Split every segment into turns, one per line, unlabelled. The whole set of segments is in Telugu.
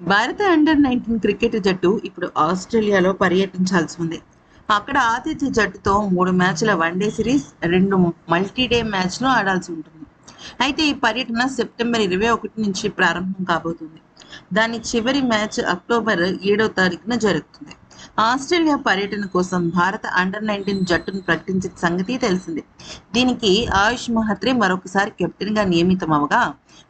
భారత అండర్ నైన్టీన్ క్రికెట్ జట్టు ఇప్పుడు ఆస్ట్రేలియాలో పర్యటించాల్సి ఉంది. అక్కడ ఆతిథ్య జట్టుతో మూడు మ్యాచ్ల వన్డే సిరీస్ రెండు మల్టీ డే మ్యాచ్లు ఆడాల్సి ఉంటుంది. అయితే ఈ పర్యటన సెప్టెంబర్ ఇరవై ఒకటి నుంచి ప్రారంభం కాబోతుంది. దాని చివరి మ్యాచ్ అక్టోబర్ ఏడో తారీఖున జరుగుతుంది. ఆస్ట్రేలియా పర్యటన కోసం భారత అండర్ నైన్టీన్ జట్టును ప్రకటించిన సంగతి తెలిసిందే. దీనికి ఆయుష్ మహత్రే మరొకసారి కెప్టెన్గా నియమితమవగా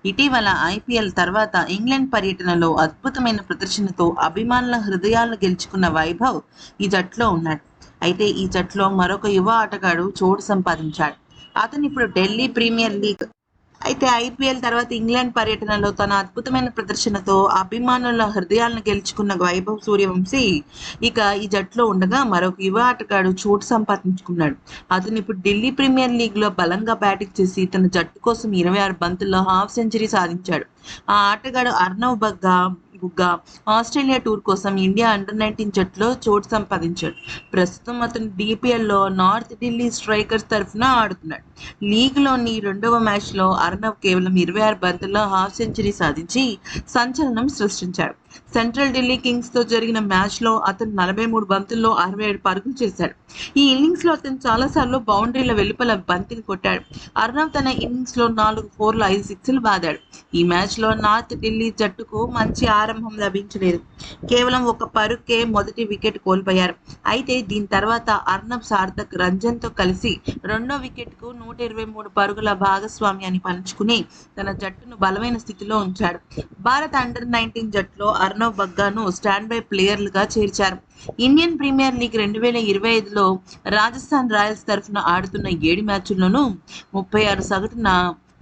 ఇటీవల ఐపీఎల్ తర్వాత ఇంగ్లాండ్ పర్యటనలో అద్భుతమైన ప్రదర్శనతో అభిమానుల హృదయాలను గెలుచుకున్న వైభవ్ ఈ జట్టులో ఉన్నాడు. అయితే ఈ జట్టులో మరొక యువ ఆటగాడు చోటు సంపాదించాడు. అతను ఇప్పుడు ఢిల్లీ ప్రీమియర్ లీగ్ అయితే ఐపీఎల్ తర్వాత ఇంగ్లాండ్ పర్యటనలో తన అద్భుతమైన ప్రదర్శనతో అభిమానుల హృదయాలను గెలుచుకున్న వైభవ్ సూర్యవంశీ ఇక ఈ జట్టులో ఉండగా మరొక యువ ఆటగాడు చోటు సంపాదించుకున్నాడు. అతను ఇప్పుడు ఢిల్లీ ప్రీమియర్ లీగ్లో బలంగా బ్యాటింగ్ చేసి తన జట్టు కోసం ఇరవై ఆరు బంతుల్లో హాఫ్ సెంచరీ సాధించాడు. ఆ ఆటగాడు అర్నవ్ బగ్గా బుగ్గా ఆస్ట్రేలియా టూర్ కోసం ఇండియా అండర్ నైన్టీన్ జట్టులో చోటు సంపాదించాడు. ప్రస్తుతం అతను డిపిఎల్లో నార్త్ ఢిల్లీ స్ట్రైకర్స్ తరఫున ఆడుతున్నాడు. లీగ్లోని రెండవ మ్యాచ్లో అర్ణవ్ కేవలం ఇరవై ఆరు బంతుల్లో హాఫ్ సెంచరీ సాధించి సంచలనం సృష్టించాడు. సెంట్రల్ ఢిల్లీ కింగ్స్తో జరిగిన మ్యాచ్లో అతను నలభై మూడు బంతుల్లో అరవై ఏడు పరుగులు చేశాడు. ఈ ఇన్నింగ్స్లో అతను చాలాసార్లు బౌండరీల వెలుపల బంతిని కొట్టాడు. అర్నవ్ తన ఇన్నింగ్స్లో నాలుగు ఫోర్లు ఐదు సిక్స్లు బాదాడు. ఈ మ్యాచ్లో నార్త్ ఢిల్లీ జట్టుకు మంచి ఆరంభం లభించలేదు. కేవలం ఒక పరుకే మొదటి వికెట్ కోల్పోయారు. అయితే దీని తర్వాత అర్నబ్ సార్థక్ రంజన్తో కలిసి రెండో వికెట్కు నూట ఇరవై మూడు పరుగుల భాగస్వామ్యాన్ని పంచుకుని తన జట్టును బలమైన స్థితిలో ఉంచాడు. భారత అండర్ నైన్టీన్ జట్టులో అర్నవ్ బగ్గాను స్టాండ్ బై ప్లేయర్లుగా చేర్చారు. ఇండియన్ ప్రీమియర్ లీగ్ రెండు వేల ఇరవై ఐదులో రాజస్థాన్ రాయల్స్ తరఫున ఆడుతున్న ఏడు మ్యాచ్ల్లోనూ ముప్పై ఆరు సగటున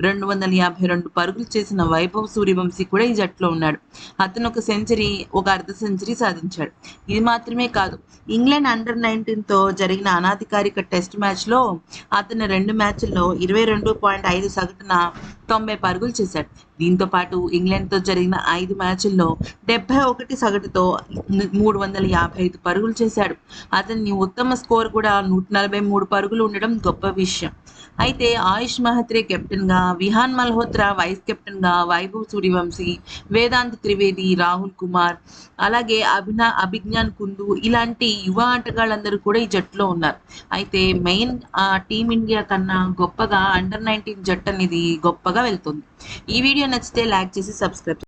రెండు వందల యాభై రెండు పరుగులు చేసిన వైభవ్ సూర్యవంశీ కూడా ఈ జట్టులో ఉన్నాడు. అతను ఒక సెంచరీ ఒక అర్ధ సెంచరీ సాధించాడు. ఇది మాత్రమే కాదు ఇంగ్లాండ్ అండర్ నైన్టీన్తో జరిగిన అనాధికారిక టెస్ట్ మ్యాచ్లో అతను రెండు మ్యాచ్ల్లో ఇరవై రెండు పాయింట్ ఐదు సగటున తొంభై పరుగులు చేశాడు. దీంతో పాటు ఇంగ్లాండ్తో జరిగిన ఐదు మ్యాచ్ల్లో డెబ్బై ఒకటి సగటుతో మూడు వందల యాభై ఐదు పరుగులు చేశాడు. అతని ఉత్తమ స్కోర్ కూడా నూట నలభై మూడు పరుగులు ఉండడం గొప్ప విషయం. అయితే ఆయుష్ మహత్రే కెప్టెన్గా విహాన్ మల్హోత్రా వైస్ కెప్టెన్గా వైభవ్ సూర్యవంశీ వేదాంత్ త్రివేది రాహుల్ కుమార్ అలాగే అభినా అభిజ్ఞాన్ కుందు ఇలాంటి యువ ఆటగాళ్ళందరూ కూడా ఈ జట్టులో ఉన్నారు. అయితే మెయిన్ టీమిండియా కన్నా గొప్పగా అండర్ నైన్టీన్ జట్టు అనేది గొప్పగా వెళ్తుంది. ఈ వీడియో నచ్చితే లైక్ చేసి సబ్స్క్రైబ్